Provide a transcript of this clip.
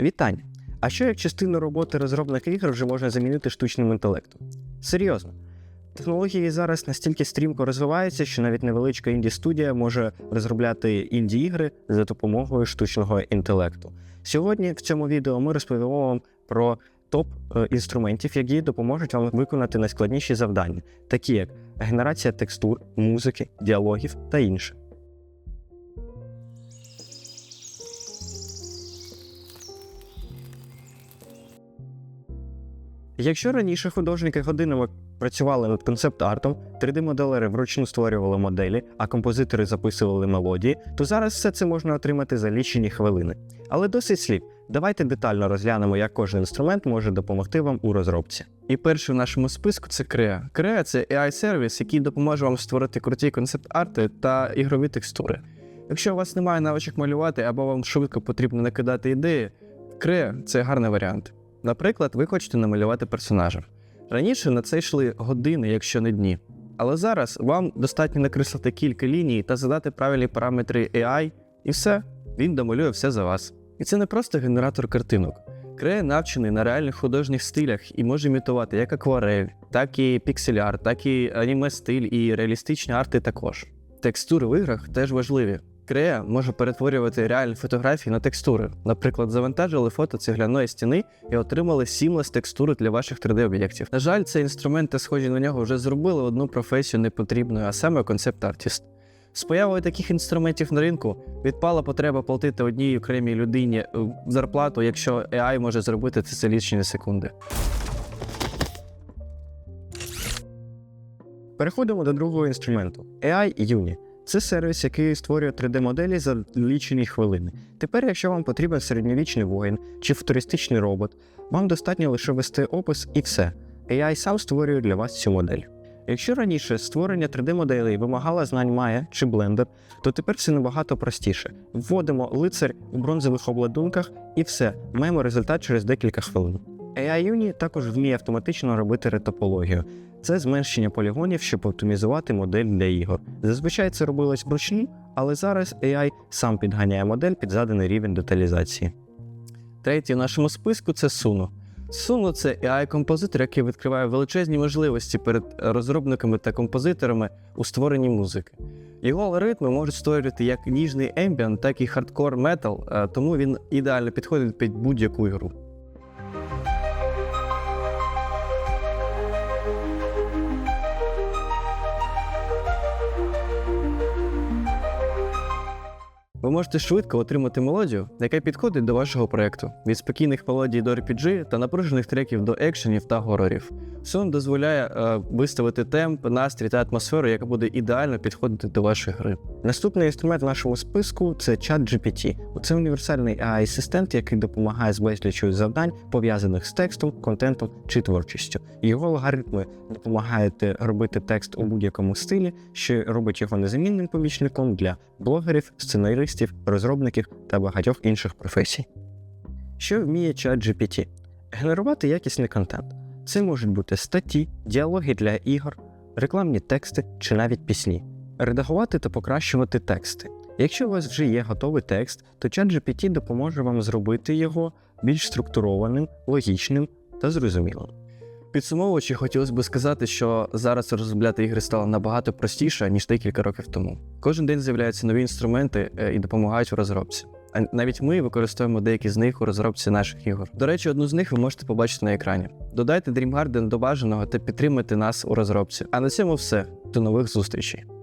Вітання! А що як частину роботи розробника ігор вже можна замінити штучним інтелектом? Серйозно. Технології зараз настільки стрімко розвиваються, що навіть невеличка інді-студія може розробляти інді-ігри за допомогою штучного інтелекту. Сьогодні в цьому відео ми розповімо вам про топ е, інструментів, які допоможуть вам виконати найскладніші завдання, такі як генерація текстур, музики, діалогів та інше. Якщо раніше художники годинами працювали над концепт-артом, 3D-моделери вручну створювали моделі, а композитори записували мелодії, то зараз все це можна отримати за лічені хвилини. Але досить слів. Давайте детально розглянемо, як кожен інструмент може допомогти вам у розробці. І перший в нашому списку це Crea. Crea – це AI-сервіс, який допоможе вам створити круті концепт-арти та ігрові текстури. Якщо у вас немає навичок малювати або вам швидко потрібно накидати ідеї, Crea – це гарний варіант. Наприклад, ви хочете намалювати персонажа. Раніше на це йшли години, якщо не дні. Але зараз вам достатньо накреслити кілька ліній та задати правильні параметри AI, і все, він домалює все за вас. І це не просто генератор картинок. Крея навчений на реальних художніх стилях і може імітувати як акварель, так і піксель-арт, так і аніме-стиль, і реалістичні арти також. Текстури в іграх теж важливі. Крея може перетворювати реальні фотографії на текстури. Наприклад, завантажили фото цегляної стіни і отримали сімлес текстури для ваших 3D-об'єктів. На жаль, цей інструмент та схожі на нього вже зробили одну професію непотрібною, а саме концепт-артіст. З появою таких інструментів на ринку відпала потреба платити одній окремій людині е, зарплату, якщо AI може зробити це за лічені секунди. Переходимо до другого інструменту AI Uni. Це сервіс, який створює 3D-моделі за лічені хвилини. Тепер, якщо вам потрібен середньовічний воїн чи футуристичний робот, вам достатньо лише ввести опис і все. AI сам створює для вас цю модель. Якщо раніше створення 3D-моделей вимагало знань Maya чи Blender, то тепер все набагато простіше. Вводимо лицар у бронзових обладунках і все, маємо результат через декілька хвилин. AI Uni також вміє автоматично робити ретопологію. Це зменшення полігонів, щоб оптимізувати модель для ігор. Зазвичай це робилось вручну, але зараз AI сам підганяє модель під заданий рівень деталізації. Третій в нашому списку це Suno. Suno – це AI-композитор, який відкриває величезні можливості перед розробниками та композиторами у створенні музики. Його алгоритми можуть створювати як ніжний ембіант, так і хардкор метал, е, тому він ідеально підходить під будь-яку ігру. Ви можете швидко отримати мелодію, яка підходить до вашого проєкту, від спокійних мелодій до RPG та напружених треків до екшенів та горорів. Сон дозволяє е, виставити темп, настрій та атмосферу, яка буде ідеально підходити до вашої гри. Наступний інструмент в нашому списку це ChatGPT. Це універсальний AI-асистент, який допомагає з безлічою завдань, пов'язаних з текстом, контентом чи творчістю. Його алгоритми допомагають робити текст у будь-якому стилі, що робить його незамінним помічником для блогерів, сценаристів, розробників та багатьох інших професій. Що вміє ChatGPT? Генерувати якісний контент. Це можуть бути статті, діалоги для ігор, рекламні тексти чи навіть пісні. Редагувати та покращувати тексти. Якщо у вас вже є готовий текст, то ChatGPT допоможе вам зробити його більш структурованим, логічним та зрозумілим. Підсумовуючи, хотілося б сказати, що зараз розробляти ігри стало набагато простіше, ніж декілька років тому. Кожен день з'являються нові інструменти е, і допомагають у розробці. А навіть ми використовуємо деякі з них у розробці наших ігор. До речі, одну з них ви можете побачити на екрані. Додайте Dream Garden до бажаного та підтримайте нас у розробці. А на цьому все. До нових зустрічей.